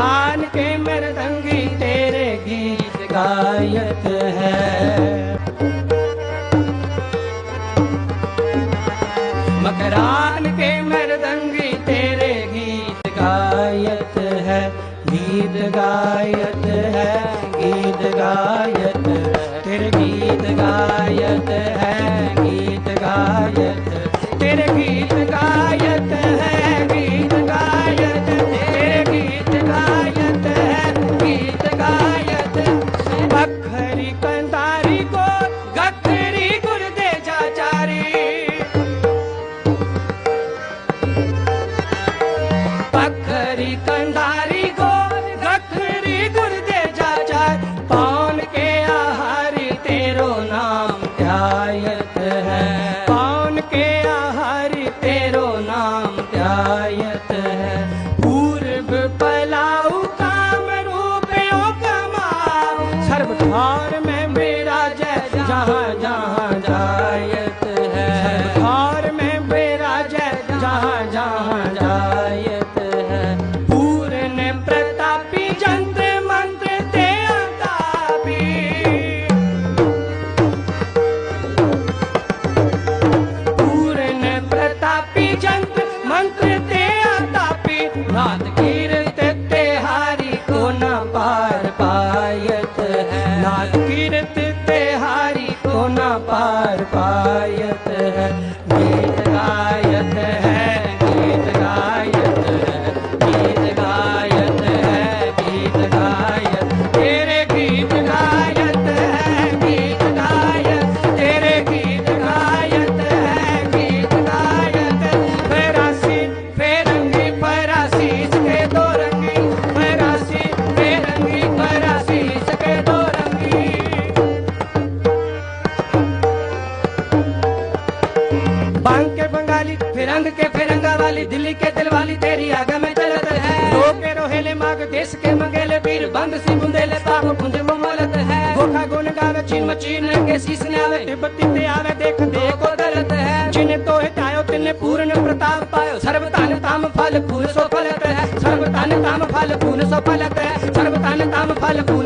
ਨਾਨਕੇ ਮਰ ਸੰਗੀ ਤੇਰੇ ਗੀਤ ਗਾਇਤ ਹੈ। ਮਕਰਾਨ ਕੇ ਮਰਦੰਗੀ ਤੇਰੇ ਗੀਤ ਗਾਇਤ ਹੈ, ਗੀਤ ਗਾਇਤ ਕੰਡਾਰੀ ਕੰਡਾਰੀ ਗੋਲ ਰਖੜੀ ਗੁਰਦੇ ਜਾਚਾ ਪਾਉਣ ਕੇ ਆਹਾਰੀ ਤੇਰੋ ਨਾਮ ਧਿਆਇਤ ਹੈ? ਪਾਉਣ ਕੇ ਆਹਾਰੀ ਤੇਰੋ ਨਾਮ ਧਿਆਇਤ ਹੈ? ਪੂਰਬ ਪਲਾਉ ਕਾਮ ਰੂਪਿਓ ਕਮਾਉ। ਸਰਬ ਧਾਰ हारी को न बांग के बंगाली फिरंग के फिरंगा वाली दिल्ली के दिल वाली तेरी आगा में चलत है लोग के रोहेले माग देश के मंगेले पीर बंद सी बुंदेले ताप बुंद ममलत है गोखा गुन गावे चीन मचीन के शीश ने आवे तिब्बती ते आवे देख देखो दलत है जिने तो हितायो तिने पूर्ण प्रताप पायो सर्व तान ताम फल फूल सो फलत है सर्व तान ताम फल फूल सो फलत है सर्व तान ताम फल फूल